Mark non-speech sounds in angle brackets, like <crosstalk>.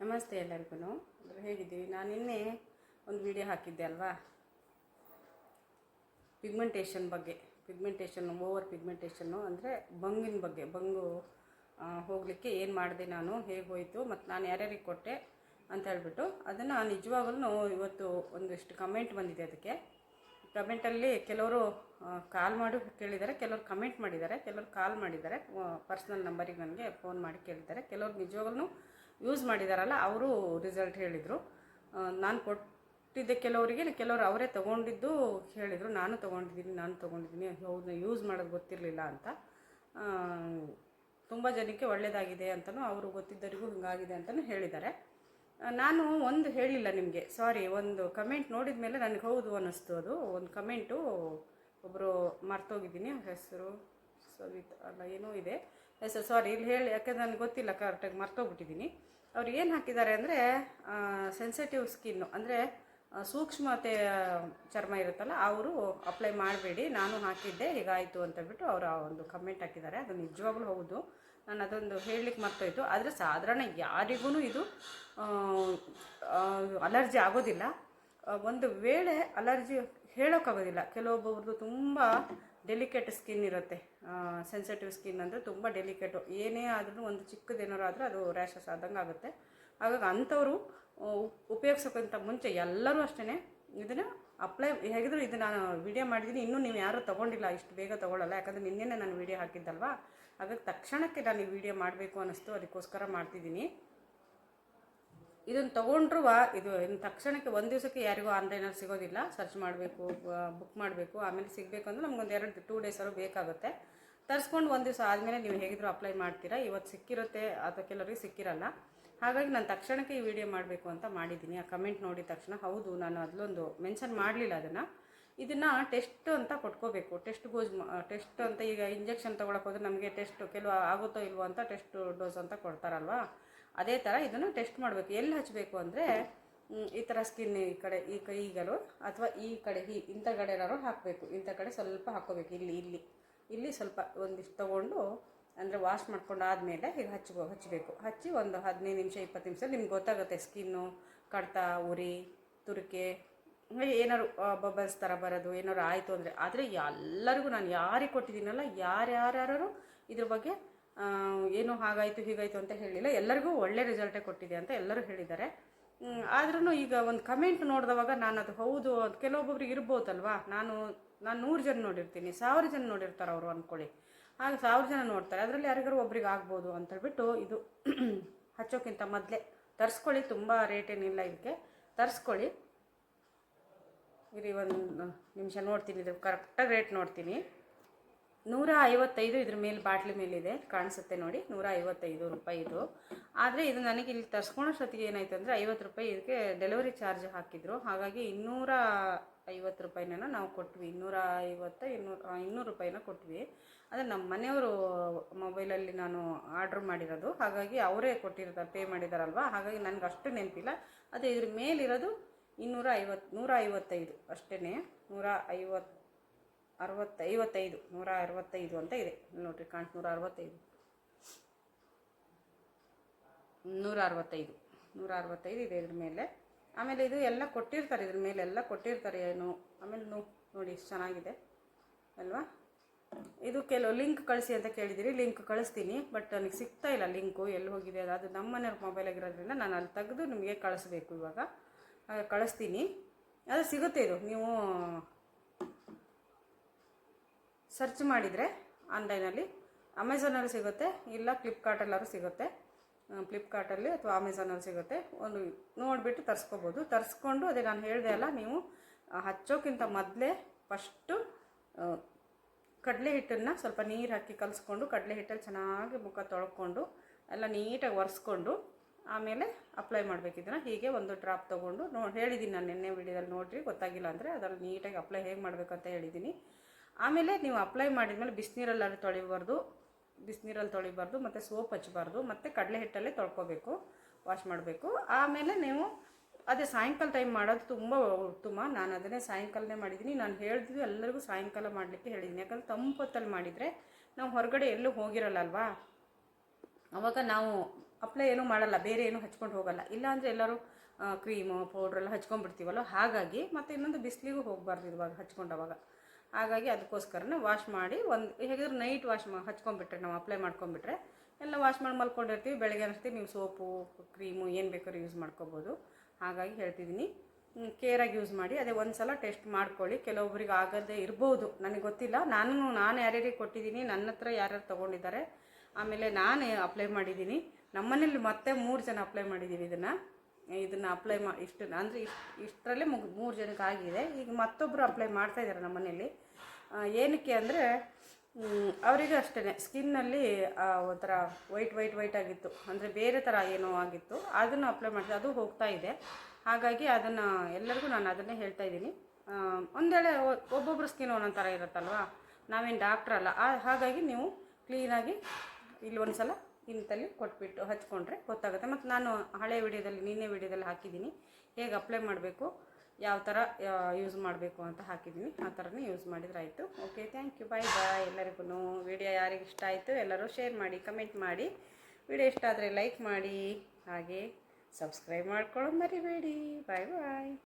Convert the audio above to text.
ನಮಸ್ತೆ ಎಲ್ಲರಿಗೂ ಹೇಗಿದ್ದೀವಿ ನಾನು ನಿನ್ನೆ ಒಂದು ವಿಡಿಯೋ ಹಾಕಿದ್ದೆ ಅಲ್ವಾ? ಪಿಗ್ಮೆಂಟೇಷನ್ ಬಗ್ಗೆ. ಪಿಗ್ಮೆಂಟೇಷನ್ ಓವರ್ ಪಿಗ್ಮೆಂಟೇಷನ್ನು ಅಂದರೆ ಬಂಗಿನ ಬಗ್ಗೆ. ಬಂಗು ಹೋಗಲಿಕ್ಕೆ ಏನು ಮಾಡಿದೆ ನಾನು, ಹೇಗೆ ಹೋಯಿತು, ಮತ್ತು ನಾನು ಯಾರ್ಯಾರಿಗೆ ಕೊಟ್ಟೆ ಅಂತ ಹೇಳ್ಬಿಟ್ಟು ಅದನ್ನು ನಿಜವಾಗಲೂ ಇವತ್ತು ಒಂದಿಷ್ಟು ಕಮೆಂಟ್ ಬಂದಿದೆ ಅದಕ್ಕೆ. ಕಮೆಂಟಲ್ಲಿ ಕೆಲವರು ಕಾಲ್ ಮಾಡಿ ಕೇಳಿದ್ದಾರೆ ಕೆಲವರು ಕಮೆಂಟ್ ಮಾಡಿದ್ದಾರೆ ಕೆಲವರು ಕಾಲ್ ಮಾಡಿದ್ದಾರೆ ಪರ್ಸ್ನಲ್ ನಂಬರಿಗೆ ನನಗೆ ಫೋನ್ ಮಾಡಿ ಕೇಳಿದ್ದಾರೆ ಕೆಲವರು ನಿಜವಾಗ್ಲೂ ಯೂಸ್ ಮಾಡಿದಾರಲ್ಲ, ಅವರು ರಿಸಲ್ಟ್ ಹೇಳಿದರು. ನಾನು ಕೊಟ್ಟಿದ್ದೆ ಕೆಲವರಿಗೆ, ಕೆಲವರು ಅವರೇ ತೊಗೊಂಡಿದ್ದು ಹೇಳಿದರು. ನಾನು ತೊಗೊಂಡಿದ್ದೀನಿ ನಾನು ತೊಗೊಂಡಿದ್ದೀನಿ. ಹೌದು ಯೂಸ್ ಮಾಡೋದು ಗೊತ್ತಿರಲಿಲ್ಲ ಅಂತ. ತುಂಬ ಜನಕ್ಕೆ ಒಳ್ಳೆಯದಾಗಿದೆ ಅಂತಲೂ ಅವರು ಗೊತ್ತಿದ್ದವರಿಗೂ ಹಿಂಗಾಗಿದೆ ಅಂತಲೂ ಹೇಳಿದ್ದಾರೆ. ನಾನು ಒಂದು ಹೇಳಿಲ್ಲ ನಿಮಗೆ. ಸಾರಿ ಒಂದು ಕಮೆಂಟ್ ನೋಡಿದ ಮೇಲೆ ನನಗೆ ಹೌದು ಅನ್ನಿಸ್ತು ಅದು. ಒಂದು ಕಮೆಂಟು ಒಬ್ಬರು ಮರ್ತೋಗಿದ್ದೀನಿ. ಹೆಸರು ಸವಿತಾ ಅಲ್ಲ, ಏನೋ ಇದೆ. ಸಾರಿ ಇಲ್ಲಿ ಹೇಳಿ, ಯಾಕೆಂದ್ರೆ ನನಗೆ ಗೊತ್ತಿಲ್ಲ ಕರೆಕ್ಟಾಗಿ ಮರ್ತೋಗ್ಬಿಟ್ಟಿದ್ದೀನಿ. ಅವ್ರು ಏನು ಹಾಕಿದ್ದಾರೆ ಅಂದರೆ ಸೆನ್ಸಿಟಿವ್ ಸ್ಕಿನ್ನು ಅಂದರೆ ಸೂಕ್ಷ್ಮತೆ ಚರ್ಮ ಇರುತ್ತಲ್ಲ, ಅವರು ಅಪ್ಲೈ ಮಾಡಬೇಡಿ, ನಾನು ಹಾಕಿದ್ದೆ ಹೀಗಾಯಿತು ಅಂತ ಹೇಳ್ಬಿಟ್ಟು ಅವರು ಆ ಒಂದು ಕಮೆಂಟ್ ಹಾಕಿದ್ದಾರೆ. ಅದು ನಿಜವಾಗ್ಲೂ ಹೌದು. ನಾನು ಅದೊಂದು ಹೇಳಲಿಕ್ಕೆ ಮರ್ತೋಯ್ತು. ಆದರೆ ಸಾಧಾರಣ ಯಾರಿಗೂ ಇದು ಅಲರ್ಜಿ ಆಗೋದಿಲ್ಲ. ಒಂದು ವೇಳೆ ಅಲರ್ಜಿ ಹೇಳೋಕ್ಕಾಗೋದಿಲ್ಲ ಕೆಲವೊಬ್ಬೊಬ್ರದ್ದು ತುಂಬ ಡೆಲಿಕೇಟ್ ಸ್ಕಿನ್ ಇರುತ್ತೆ. ಸೆನ್ಸಿಟಿವ್ ಸ್ಕಿನ್ ಅಂದರೆ ತುಂಬ ಡೆಲಿಕೇಟು ಏನೇ ಆದ್ರೂ ಒಂದು ಚಿಕ್ಕದೇನಾರು ಆದರೂ ಅದು ರ್ಯಾಷಸ್ ಆದಂಗೆ ಆಗುತ್ತೆ. ಹಾಗಾಗಿ ಅಂಥವರು ಉಪಯೋಗಿಸೋಕ್ಕಿಂತ ಮುಂಚೆ ಎಲ್ಲರೂ ಅಷ್ಟೇ ಇದನ್ನು ಅಪ್ಲೈ ಹೇಗಿದ್ರು ಇದು ನಾನು ವಿಡಿಯೋ ಮಾಡಿದ್ದೀನಿ ಇನ್ನೂ ನೀವು ಯಾರೂ ತೊಗೊಂಡಿಲ್ಲ, ಇಷ್ಟು ಬೇಗ ತೊಗೊಳ್ಳಲ್ಲ ಯಾಕಂದರೆ ನಿನ್ನೆನೇ ನಾನು ವಿಡಿಯೋ ಹಾಕಿದ್ದಲ್ವಾ? ಹಾಗಾಗಿ ತಕ್ಷಣಕ್ಕೆ ನಾನು ಈ ವಿಡಿಯೋ ಮಾಡಬೇಕು ಅನ್ನಿಸ್ತು. ಅದಕ್ಕೋಸ್ಕರ ಮಾಡ್ತಿದ್ದೀನಿ. ಇದನ್ನು ತೊಗೊಂಡ್ರು ಇದು ತಕ್ಷಣಕ್ಕೆ ಒಂದು ದಿವಸಕ್ಕೆ ಯಾರಿಗೂ ಆನ್ಲೈನಲ್ಲಿ ಸಿಗೋದಿಲ್ಲ. ಸರ್ಚ್ ಮಾಡಬೇಕು ಬುಕ್ ಮಾಡಬೇಕು, ಆಮೇಲೆ ಸಿಗಬೇಕು ಅಂದ್ರೆ ನಮ್ಗೊಂದು ಎರಡು ಟೂ ಡೇಸ್ ಆದ್ರೂ ಬೇಕಾಗುತ್ತೆ. ತರಿಸ್ಕೊಂಡು ಒಂದು ದಿವಸ ಆದಮೇಲೆ ನೀವು ಹೇಗಿದ್ರು ಅಪ್ಲೈ ಮಾಡ್ತೀರಾ. ಇವತ್ತು ಸಿಕ್ಕಿರುತ್ತೆ ಅಥವಾ ಕೆಲವರಿಗೆ ಸಿಕ್ಕಿರಲ್ಲ. ಹಾಗಾಗಿ ನಾನು ತಕ್ಷಣಕ್ಕೆ ಈ ವಿಡಿಯೋ ಮಾಡಬೇಕು ಅಂತ ಮಾಡಿದ್ದೀನಿ. ಆ ಕಮೆಂಟ್ ನೋಡಿದ ತಕ್ಷಣ, ಹೌದು, ನಾನು ಅದಲ್ಲೊಂದು ಮೆನ್ಷನ್ ಮಾಡಲಿಲ್ಲ ಅದನ್ನು. ಇದನ್ನು ಟೆಸ್ಟ್ ಅಂತ ಕೊಟ್ಕೋಬೇಕು. ಟೆಸ್ಟ್ ಗೋಜ್ ಟೆಸ್ಟ್ ಅಂತ ಈಗ ಇಂಜೆಕ್ಷನ್ ತೊಗೊಳಕ್ಕೆ ಹೋದ್ರೆ ನಮಗೆ ಟೆಸ್ಟ್ ಕೆಲವು ಆಗುತ್ತೋ ಇಲ್ವೋ ಅಂತ ಟೆಸ್ಟ್ ಡೋಸ್ ಅಂತ ಕೊಡ್ತಾರಲ್ವಾ? ಅದೇ ಥರ ಇದನ್ನು ಟೆಸ್ಟ್ ಮಾಡಬೇಕು. ಎಲ್ಲಿ ಹಚ್ಚಬೇಕು ಅಂದರೆ ಈ ಥರ ಸ್ಕಿನ್ ಈ ಕಡೆ, ಈ ಕೈಗಳು ಅಥವಾ ಈ ಕಡೆ, ಈ ಇಂಥ ಕಡೆ ಏನಾದ್ರು ಹಾಕಬೇಕು. ಇಂಥ ಕಡೆ ಸ್ವಲ್ಪ ಹಾಕೋಬೇಕು ಇಲ್ಲಿ ಇಲ್ಲಿ. ಇಲ್ಲಿ ಸ್ವಲ್ಪ ಒಂದಿಷ್ಟು ತೊಗೊಂಡು, ಅಂದರೆ ವಾಶ್ ಮಾಡ್ಕೊಂಡು ಆದಮೇಲೆ ಹೀಗೆ ಹಚ್ಕೋ ಹಚ್ಚಬೇಕು ಹಚ್ಚಿ ಒಂದು ಹದಿನೈದು ನಿಮಿಷ, ಇಪ್ಪತ್ತು ನಿಮಿಷ ನಿಮ್ಗೆ ಗೊತ್ತಾಗುತ್ತೆ. ಸ್ಕಿನ್ನು ಕಡ್ತ, ಉರಿ, ತುರಿಕೆ ಏನಾದ್ರು ಬಬಲ್ಸ್ ಥರ ಬರೋದು, ಏನಾದ್ರು ಆಯಿತು ಅಂದರೆ, ಆದರೆ ಎಲ್ಲರಿಗೂ ನಾನು ಯಾರಿಗೆ ಕೊಟ್ಟಿದ್ದೀನಲ್ಲ ಯಾರ್ಯಾರು ಇದ್ರ ಬಗ್ಗೆ ಏನೋ ಹಾಗಾಯಿತು, ಹೀಗಾಯಿತು ಅಂತ ಹೇಳಿಲ್ಲ. ಎಲ್ಲರಿಗೂ ಒಳ್ಳೆ ರಿಸಲ್ಟೇ ಕೊಟ್ಟಿದೆ ಅಂತ ಎಲ್ಲರೂ ಹೇಳಿದ್ದಾರೆ. ಆದ್ರೂ ಈಗ ಒಂದು ಕಮೆಂಟ್ ನೋಡಿದವಾಗ ನಾನು ಅದು ಹೌದು ಅದು ಕೆಲವೊಬ್ಬೊಬ್ರಿಗೆ ಇರ್ಬೋದಲ್ವಾ? ನಾನು ನಾನು ನೂರು ಜನ ನೋಡಿರ್ತೀನಿ, ಸಾವಿರ ಜನ ನೋಡಿರ್ತಾರೆ ಅವರು ಅಂದ್ಕೊಳ್ಳಿ ಹಾಗೆ ಸಾವಿರ ಜನ ನೋಡ್ತಾರೆ. ಅದರಲ್ಲಿ ಯಾರಿಗಾರು ಒಬ್ರಿಗೆ ಆಗ್ಬೋದು ಅಂತ ಹೇಳ್ಬಿಟ್ಟು ಇದು <clears throat> ಹಚ್ಚೋಕ್ಕಿಂತ ಮೊದಲೇ ತರಿಸ್ಕೊಳ್ಳಿ, ತುಂಬ ರೇಟ್ ಏನಿಲ್ಲ ಇದಕ್ಕೆ. ತರಿಸ್ಕೊಳ್ಳಿ. ಇರಿ ಒಂದು ನಿಮಿಷ ನೋಡ್ತೀನಿ, ಇದು ಕರೆಕ್ಟಾಗಿ ರೇಟ್ ನೋಡ್ತೀನಿ. ನೂರ ಐವತ್ತೈದು ಇದ್ರ ಮೇಲೆ ಬಾಟ್ಲಿ ಮೇಲಿದೆ, ಕಾಣಿಸುತ್ತೆ ನೋಡಿ ನೂರ ಐವತ್ತೈದು ರೂಪಾಯಿ ಇದು. ಆದರೆ ಇದು ನನಗೆ ಇಲ್ಲಿ ತರ್ಸ್ಕೊಳ್ಳೋಷ್ಟೊತ್ತಿಗೆ ಏನಾಯ್ತು ಅಂದರೆ ಐವತ್ತು ರೂಪಾಯಿ ಇದಕ್ಕೆ ಡೆಲಿವರಿ ಚಾರ್ಜ್ ಹಾಕಿದ್ರು. ಹಾಗಾಗಿ ಇನ್ನೂರ ಐವತ್ತು ರೂಪಾಯಿನ ನಾವು ಕೊಟ್ವಿ. ಇನ್ನೂರ ಐವತ್ತು ಇನ್ನೂರು ಇನ್ನೂರು ರೂಪಾಯಿನ ಕೊಟ್ವಿ. ಅಂದರೆ ನಮ್ಮ ಮನೆಯವರು ಮೊಬೈಲಲ್ಲಿ ನಾನು ಆರ್ಡ್ರ್ ಮಾಡಿರೋದು. ಹಾಗಾಗಿ ಅವರೇ ಕೊಟ್ಟಿರ್ತಾರೆ ಪೇ ಮಾಡಿದಾರಲ್ವ? ಹಾಗಾಗಿ ನನಗೆ ಅಷ್ಟು ನೆನಪಿಲ್ಲ. ಅದು ಇದ್ರ ಮೇಲಿರೋದು ಇನ್ನೂರ ಐವತ್ತು ನೂರ ಐವತ್ತೈದು ಅಷ್ಟೇ ನೂರ ಐವತ್ತು ಐವತ್ತೈದು, ನೂರ ಅರವತ್ತೈದು ಅಂತ ಇದೆ. ನೋಡ್ರಿ ಕಾಣ್ ನೂರ ಅರವತ್ತೈದು. ನೂರ ಅರವತ್ತೈದು ನೂರ ಅರವತ್ತೈದು ಇದೆ ಇದ್ರ ಮೇಲೆ. ಆಮೇಲೆ ಇದು ಎಲ್ಲ ಕೊಟ್ಟಿರ್ತಾರೆ, ಇದ್ರ ಮೇಲೆ ಎಲ್ಲ ಕೊಟ್ಟಿರ್ತಾರೆ ಏನು? ಆಮೇಲೆ ನೋ ನೋಡಿ ಎಷ್ಟು ಚೆನ್ನಾಗಿದೆ, ಅಲ್ವಾ? ಇದು ಕೆಲವು ಲಿಂಕ್ ಕಳಿಸಿ ಅಂತ ಕೇಳಿದಿರಿ, ಲಿಂಕ್ ಕಳಿಸ್ತೀನಿ, ಬಟ್ ನನಗೆ ಸಿಗ್ತಾ ಇಲ್ಲ ಲಿಂಕು, ಎಲ್ಲಿ ಹೋಗಿದೆ? ಅದು ಅದು ನಮ್ಮ ಮನೆಯವ್ರ ಮೊಬೈಲಾಗಿರೋದ್ರಿಂದ ನಾನು ಅಲ್ಲಿ ತೆಗೆದು ನಿಮಗೆ ಕಳಿಸ್ಬೇಕು ಇವಾಗ. ಕಳಿಸ್ತೀನಿ. ಅದು ಸಿಗುತ್ತೆ ಇದು, ನೀವು ಸರ್ಚ್ ಮಾಡಿದರೆ ಆನ್ಲೈನಲ್ಲಿ ಅಮೆಝಾನಲ್ಲಿ ಸಿಗುತ್ತೆ, ಇಲ್ಲ ಫ್ಲಿಪ್ಕಾರ್ಟಲ್ಲಾದ್ರೂ ಸಿಗುತ್ತೆ. ಫ್ಲಿಪ್ಕಾರ್ಟಲ್ಲಿ ಅಥವಾ ಅಮೆಝಾನಲ್ಲಿ ಸಿಗುತ್ತೆ. ಒಂದು ನೋಡಿಬಿಟ್ಟು ತರಿಸ್ಕೋಬೋದು. ತರಿಸ್ಕೊಂಡು ಅದೇ ನಾನು ಹೇಳಿದೆ ಅಲ್ಲ, ನೀವು ಹಚ್ಚೋಕ್ಕಿಂತ ಮೊದಲೇ ಫಸ್ಟು ಕಡಲೆ ಹಿಟ್ಟನ್ನು ಸ್ವಲ್ಪ ನೀರು ಹಾಕಿ ಕಲಿಸ್ಕೊಂಡು, ಕಡಲೆ ಹಿಟ್ಟಲ್ಲಿ ಚೆನ್ನಾಗಿ ಮುಖ ತೊಳ್ಕೊಂಡು, ಎಲ್ಲ ನೀಟಾಗಿ ಒರೆಸ್ಕೊಂಡು, ಆಮೇಲೆ ಅಪ್ಲೈ ಮಾಡಬೇಕಿದ್ದನ್ನು ಹೀಗೆ ಒಂದು ಡ್ರಾಪ್ ತೊಗೊಂಡು, ನೋ ಹೇಳಿದ್ದೀನಿ ನಾನು ನಿನ್ನೆ ವಿಡಿಯೋದಲ್ಲಿ ನೋಡಿರಿ, ಗೊತ್ತಾಗಿಲ್ಲ ಅಂದರೆ ಅದರಲ್ಲಿ ನೀಟಾಗಿ ಅಪ್ಲೈ ಹೇಗೆ ಮಾಡಬೇಕಂತ ಹೇಳಿದ್ದೀನಿ ಆಮೇಲೆ ನೀವು ಅಪ್ಲೈ ಮಾಡಿದ್ಮೇಲೆ ಬಿಸಿನೀರಲ್ಲಿ ತೊಳಿಬಾರ್ದು ಬಿಸಿನೀರಲ್ಲಿ ತೊಳಿಬಾರ್ದು, ಮತ್ತು ಸೋಪ್ ಹಚ್ಚಬಾರ್ದು ಮತ್ತು ಕಡಲೆ ಹಿಟ್ಟಲ್ಲೇ ತೊಳ್ಕೊಬೇಕು ವಾಶ್ ಮಾಡಬೇಕು. ಆಮೇಲೆ ನೀವು ಅದೇ ಸಾಯಂಕಾಲ ಟೈಮ್ ಮಾಡೋದು ತುಂಬ ಉತ್ತಮ. ನಾನು ಅದನ್ನೇ ಸಾಯಂಕಾಲನೇ ಮಾಡಿದ್ದೀನಿ. ನಾನು ಹೇಳಿದ್ವಿ ಎಲ್ಲರಿಗೂ ಸಾಯಂಕಾಲ ಮಾಡಲಿಕ್ಕೆ ಹೇಳಿದ್ದೀನಿ. ಯಾಕಂದರೆ ತಂಪೊತ್ತಲ್ಲಿ ಮಾಡಿದರೆ ನಾವು ಹೊರಗಡೆ ಎಲ್ಲೂ ಹೋಗಿರಲ್ಲ ಅಲ್ವಾ? ಅವಾಗ ನಾವು ಅಪ್ಲೈ ಏನೂ ಮಾಡಲ್ಲ. ಬೇರೆ ಏನೂ ಹಚ್ಕೊಂಡು ಹೋಗಲ್ಲ. ಇಲ್ಲಾಂದರೆ ಎಲ್ಲರೂ ಕ್ರೀಮು ಪೌಡ್ರೆಲ್ಲ ಹಚ್ಕೊಂಡ್ಬಿಡ್ತೀವಲ್ಲ ಹಾಗಾಗಿ ಮತ್ತು ಇನ್ನೊಂದು ಬಿಸಿಲಿಗೂ ಹೋಗಬಾರ್ದು ಇವಾಗ ಹಚ್ಕೊಂಡವಾಗ. ಹಾಗಾಗಿ ಅದಕ್ಕೋಸ್ಕರನೇ ವಾಶ್ ಮಾಡಿ ಒಂದು ಹೇಗಿದ್ರೆ ನೈಟ್ ವಾಶ್ ಮಾ ಹಚ್ಕೊಂಡ್ಬಿಟ್ರೆ, ನಾವು ಅಪ್ಲೈ ಮಾಡ್ಕೊಂಡ್ಬಿಟ್ರೆ, ಎಲ್ಲ ವಾಶ್ ಮಾಡಿ ಮಲ್ಕೊಂಡಿರ್ತೀವಿ. ಬೆಳಗ್ಗೆ ಅನಿಸ್ತೀವಿ ನೀವು ಸೋಪು ಕ್ರೀಮು ಏನು ಬೇಕಾದ್ರೂ ಯೂಸ್ ಮಾಡ್ಕೋಬೋದು. ಹಾಗಾಗಿ ಹೇಳ್ತಿದ್ದೀನಿ. ಕೇರಾಗಿ ಯೂಸ್ ಮಾಡಿ, ಅದೇ ಒಂದು ಸಲ ಟೆಸ್ಟ್ ಮಾಡ್ಕೊಳ್ಳಿ. ಕೆಲವೊಬ್ರಿಗೆ ಆಗದೇ ಇರ್ಬೋದು. ನನಗೆ ಗೊತ್ತಿಲ್ಲ. ನಾನು ನಾನು ಯಾರ್ಯಾರಿಗೆ ಕೊಟ್ಟಿದ್ದೀನಿ, ನನ್ನ ಹತ್ರ ಯಾರ್ಯಾರು ತೊಗೊಂಡಿದ್ದಾರೆ, ಆಮೇಲೆ ನಾನು ಅಪ್ಲೈ ಮಾಡಿದ್ದೀನಿ. ನಮ್ಮನೇಲಿ ಮತ್ತೆ ಮೂರು ಜನ ಅಪ್ಲೈ ಮಾಡಿದ್ದೀವಿ ಇದನ್ನು. ಇದನ್ನು ಅಪ್ಲೈ ಮಾ ಇಷ್ಟು ಅಂದರೆ ಇಷ್ಟು ಇಷ್ಟರಲ್ಲೇ ಮುಗಿ ಮೂರು ಜನಕ್ಕೆ ಆಗಿದೆ. ಈಗ ಮತ್ತೊಬ್ಬರು ಅಪ್ಲೈ ಮಾಡ್ತಾ ಇದ್ದಾರೆ ನಮ್ಮ ಮನೇಲಿ ಏನಕ್ಕೆ ಅಂದರೆ ಅವರಿಗೂ ಅಷ್ಟೇ ಸ್ಕಿನ್ನಲ್ಲಿ ಒಂಥರ ವೈಟ್ ವೈಟ್ ವೈಟ್ ಆಗಿತ್ತು. ಅಂದರೆ ಬೇರೆ ಥರ ಏನೋ ಆಗಿತ್ತು. ಅದನ್ನು ಅಪ್ಲೈ ಮಾಡಿದೆ ಅದು ಹೋಗ್ತಾ ಇದೆ. ಹಾಗಾಗಿ ಅದನ್ನು ಎಲ್ಲರಿಗೂ ನಾನು ಅದನ್ನೇ ಹೇಳ್ತಾ ಇದ್ದೀನಿ. ಒಂದೇಳೆ ಒಬ್ಬೊಬ್ಬರು ಸ್ಕಿನ್ ಒಂದೊಂದು ಥರ ಇರುತ್ತಲ್ವಾ? ನಾವೇನು ಡಾಕ್ಟ್ರ್ ಅಲ್ಲ. ಹಾಗಾಗಿ ನೀವು ಕ್ಲೀನಾಗಿ ಇಲ್ಲಿ ಒಂದು ಸಲ ಇಂತಲ್ಲಿ ಕೊಟ್ಬಿಟ್ಟು ಹಚ್ಕೊಂಡ್ರೆ ಗೊತ್ತಾಗುತ್ತೆ. ಮತ್ತು ನಾನು ಹಳೆ ವಿಡಿಯೋದಲ್ಲಿ ನಿನ್ನೆ ವಿಡಿಯೋದಲ್ಲಿ ಹಾಕಿದ್ದೀನಿ. ಹೇಗೆ ಅಪ್ಲೈ ಮಾಡಬೇಕು? ಯಾವ ಥರ ಯೂಸ್ ಮಾಡಬೇಕು ಅಂತ ಹಾಕಿದ್ದೀನಿ. ಆ ಥರನೇ ಯೂಸ್ ಮಾಡಿದ್ರೆ ಆಯಿತು. Okay thank you bye bye ಎಲ್ಲರಿಗೂ ವಿಡಿಯೋ ಯಾರಿಗೆ ಇಷ್ಟ ಆಯಿತು, ಎಲ್ಲರೂ ಶೇರ್ ಮಾಡಿ ಕಮೆಂಟ್ ಮಾಡಿ. ವಿಡಿಯೋ ಇಷ್ಟ ಆದರೆ ಲೈಕ್ ಮಾಡಿ. ಹಾಗೆ ಸಬ್ಸ್ಕ್ರೈಬ್ ಮಾಡ್ಕೊಳ್ಳೋದು ಮರಿಬೇಡಿ. ಬಾಯ್ ಬಾಯ್